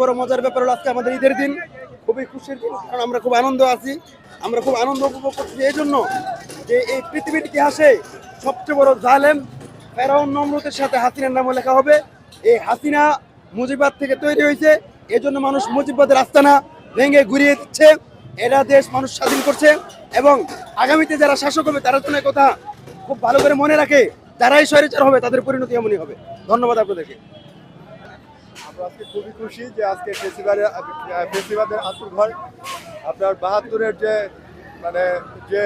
বড় মজার ব্যাপার হলো আজকে আমাদের ঈদের দিন। খুবই খুশির দিন, কারণ আমরা খুব আনন্দ আছি। আমরা খুব আনন্দ উপভোগ করছি এই জন্য যে এই পৃথিবীর ইতিহাসে সবচেয়ে বড় জালেম ফেরাউন নমরুতের সাথে হাসিনার নামও লেখা হবে। এই হাসিনা মুজিবাদ থেকে তৈরি হয়েছে। এই জন্য মানুষ মুজিবাদের আস্তানা ভেঙে ঘুরিয়ে দিচ্ছে। এরা দেশ মানুষ স্বাধীন করছে এবং আগামীতে যারা শাসক হবে, তারা জন্য কথা খুব ভালো করে মনে রাখে, যারাই স্বৈরাচার হবে, তাদের পরিণতি এমনই হবে। ধন্যবাদ আপনাদেরকে। আজকে খুবই খুশি যে আজকে ফেসিবাদের আতুর আপনার বাহাত্তরের যে মানে যে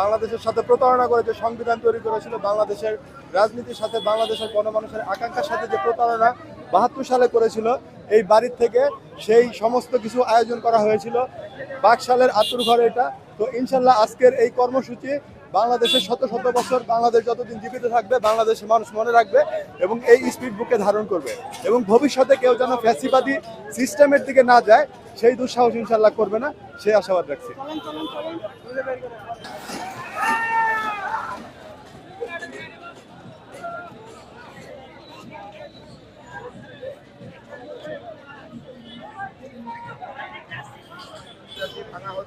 বাংলাদেশের সাথে প্রতারণা করে যে সংবিধান তৈরি করেছিল, বাংলাদেশের রাজনীতির সাথে, বাংলাদেশের গণমানুষের আকাঙ্ক্ষার সাথে যে প্রতারণা বাহাত্তর সালে করেছিল, এই বাড়ির থেকে সেই সমস্ত কিছু আয়োজন করা হয়েছিল। বাকশালের আতুর ঘর এটা। তো ইনশাল্লাহ আজকের এই কর্মসূচি বাংলাদেশের শত শত বছর বাংলাদেশ যতদিন জীবিত থাকবে বাংলাদেশের মানুষ মনে রাখবে এবং এই স্পিড বুকে ধারণ করবে। এবং ভবিষ্যতে কেউ যেন ফ্যাসিবাদী সিস্টেমের দিকে না যায়, সেই দুঃসাহস ইনশাল্লাহ করবে না, সেই আশাবাদ রাখছি।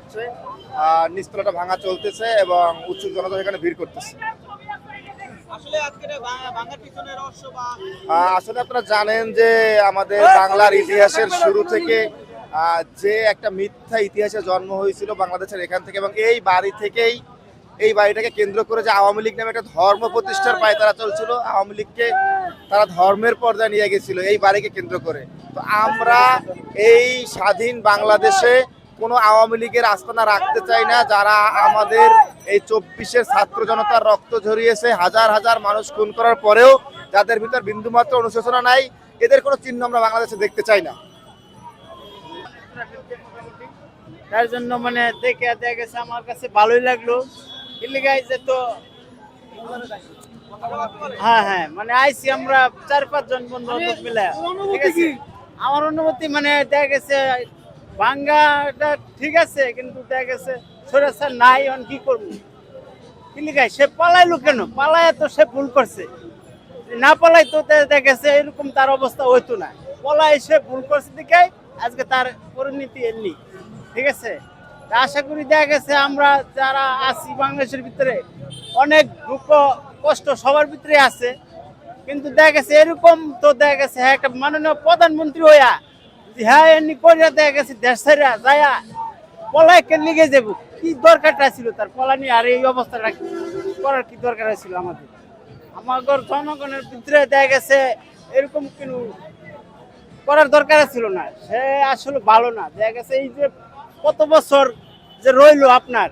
হচ্ছে আর নিচতলাটা ভাঙা চলতেছে এবং উৎসুক জনতা এখানে ভিড় করতেছে। আসলে আপনারা জানেন যে আমাদের বাংলার ইতিহাসের শুরু থেকে যে একটা মিথ্যা ইতিহাসে জন্ম হয়েছিল বাংলাদেশের এখান থেকে এবং এই বাড়ি থেকেই এই বাড়িটাকে কেন্দ্র করে যে আওয়ামী লীগ নামে একটা ধর্ম প্রতিষ্ঠার পায় তারা চলছিল আওয়ামী লীগকে তারা ধর্মের পর্যায়ে নিয়ে গেছিল এই বাড়িকে কেন্দ্র করে। তো আমরা এই স্বাধীন বাংলাদেশে কোনো আওয়ামী লীগের আস্তানা রাখতে চাই না। যারা আমাদের এই চব্বিশের ছাত্র জনতার রক্ত ঝরিয়েছে, হাজার হাজার মানুষ খুন করার পরেও যাদের ভিতর বিন্দুমাত্র অনুশোচনা নাই, এদের কোনো চিহ্ন আমরা বাংলাদেশে দেখতে চাই না। তার জন্য মানে দেখে দেখা গেছে, আমার কাছে ভালোই লাগল। তো হ্যাঁ হ্যাঁ মানে আইসি আমরা চার পাঁচ জন বন্ধু মিলে। ঠিক আছে? আমার অনুমতি মানে দেখা গেছে ভাঙ্গাটা ঠিক আছে, কিন্তু দেখা গেছে সরাসরি নাই, এখন কি করব? ইলিগাই সে পালাইলো কেন? পালায় তো সে ভুল করছে। না পালাই তো দেখা গেছে এরকম তার অবস্থা হইতো না। পলাই সে ভুল করছে দিকে আজকে তার পরিণতি এমনি। ঠিক আছে? আশা করি দেখা গেছে আমরা যারা আছি বাংলাদেশের ভিতরে, অনেক দুঃখ, কষ্ট সবার ভিতরে আছে। কিন্তু দেখা গেছে এরকম তো দেখা গেছে হ্যাঁ একটা মাননীয় প্রধানমন্ত্রী হইয়া হ্যাঁ করিয়া গেছে কে দরকারটা ছিল তার? পলানি আর এই করার কি দরকার আমাদের? আমাদের জনগণের ভিতরে গেছে, এরকম কোনো করার দরকার ছিল না। সে আসলে ভালো না। দেখা গেছে এই যে কত বছর যে রইল আপনার,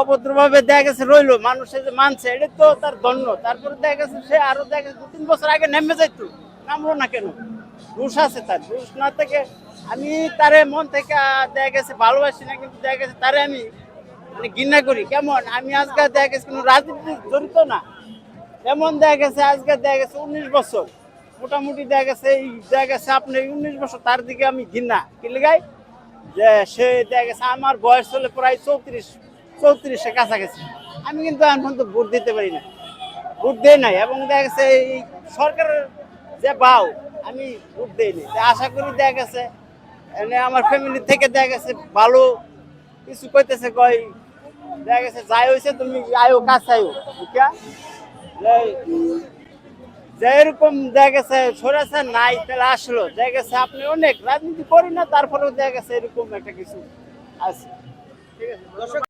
অভদ্রভাবে দেখা গেছে রইল, মানুষে যে মানছে, এটা তো তার দণ্ড তারপরে দেখা গেছে, সে আরও দেখা গেছে দু তিন বছর আগে নেমে যাইতো। নামলো না কেন? দোষ আছে তার। দোষ না থেকে আমি তারে মন থেকে দেখা গেছে, ভালোবাসি না, কিন্তু দেখা গেছে, তারে আমি মানে ঘৃণা করি। কেমন? আমি আজকে দেখা গেছে, কোনো রাজনীতি জড়িত না। যেমন দেখা গেছে? আজকে দেখা গেছে উনিশ বছর। মোটামুটি দেখা গেছে, এই দেখা গেছে আপনি উনিশ বছর, তার দিকে আমি ঘৃণা। কি লিগাই? যে সে দেখা গেছে, আমার বয়স হলে প্রায় চৌত্রিশ, চৌত্রিশের কাছাকাছি। আমি কিন্তু এখন তো ভোট দিতে পারি না। ভোট দেই নাই, এবং দেখা গেছে এই সরকারের যে বাউ আমি ভোট দেই নাই তা আশা করি দেখা গেছে। আমার ফ্যামিলি থেকে দেখা গেছে ভালো কিছু কইতেছে কই দেখা গেছে, যাই হয়েছে তুমি আয়ো, কাছে আয়ো, বুঝা? যে- যে এরকম দেখা গেছে, সরেছে, নাই, তাহলে আসলো। দেখা গেছে, আপনি অনেক রাজনীতি করি না, তারপরেও দেখা গেছে এরকম একটা কিছু আছে। ঠিক আছে?